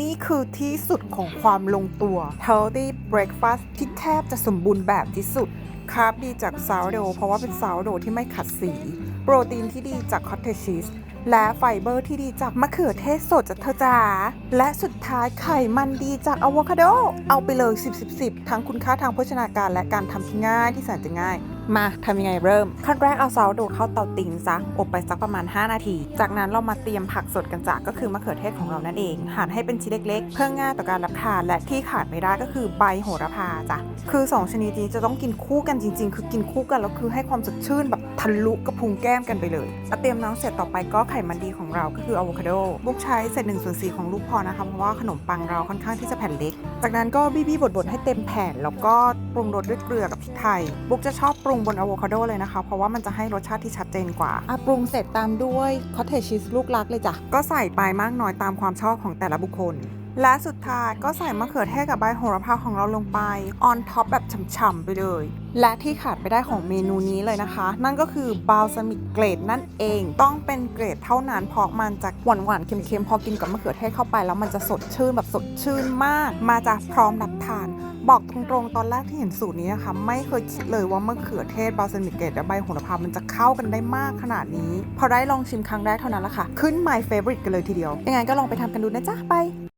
นี่คือที่สุดของความลงตัว healthy breakfast ที่แทบจะสมบูรณ์แบบที่สุดคาร์บดีจากซาวโดเพราะว่าเป็นซาวโดที่ไม่ขัดสี โปรตีนที่ดีจากคอตเทจชีสและไฟเบอร์ที่ดีจากมะเขือเทศสดจากเธอจ๋าและสุดท้ายไขมันดีจากอะโวคาโด เอาไปเลย 10 10 10 ทั้งคุณค่าทางโภชนาการและการทำที่ง่ายที่แสนจะง่าย มาทำยังไงเริ่ม ขั้นแรกเอาซาวโดเข้าเตาติ้งซะ อบไปสักประมาณ 5 นาที จากนั้นเรามาเตรียมผักสดกันจ้ะก็คือมะเขือเทศของเรานั่นเอง หั่นให้เป็นชิ้นเล็กๆ เพื่อง่ายต่อการรับทานและที่ขาดไม่ได้ก็คือใบโหระพาจ้ะคือ 2 ชนิดนี้จะต้องกินคู่กันจริง ๆ คือกินคู่กันแล้วคือให้ความสดชื่นแบบทะลุกระพุ้งแก้มกันไปเลยเอาเตรียมน้ำเสร็จต่อไปก็ไขมันดีของเราก็คืออะโวคาโดบุกใช้เศษหนึ่งส่วนสี่ของลูกพอนะคะเพราะว่าขนมปังเราค่อนข้างที่จะแผ่นเล็ก จากนั้นก็บี้ๆบดๆให้เต็มแผ่นแล้วก็ปรุงรสด้วยเกลือกับพริกไทยบุกจะชอบปรุงบนอะโวคาโดเลยนะคะ เพราะว่ามันจะให้รสชาติที่ชัดเจนกว่าอะปรุงเสร็จตามด้วยคอตเทจชีสลูกรักเลยจ้ะก็ใส่ไปมากน้อยตามความชอบของแต่ละบุคคล และสุดท้ายก็ใส่มะเขือเทศกับใบโหระพาของเราลงไปออนท็อปแบบฉ่ำๆไปเลย และที่ขาดไม่ได้ของเมนูนี้เลยนะคะ นั่นก็คือบาลซามิกเกรดนั่นเองต้องเป็นเกรดเท่านั้นเพราะมันจะหวานๆเค็มๆพอกินกับมะเขือเทศเข้าไป แล้วมันจะสดชื่นแบบสดชื่นมาก มาจากพร้อมรับทานบอกตรงๆ ตอนแรกที่เห็นสูตรนี้นะคะ ไม่เคยคิดเลยว่ามะเขือเทศบาลซามิกเกรดและใบโหระพา มันจะเข้ากันได้มากขนาดนี้ พอได้ลองชิมครั้งแรกเท่านั้นละค่ะ ขึ้น my favorite กันเลยทีเดียว ยังไงก็ลองไปทำกันดูนะจ๊ะ ไป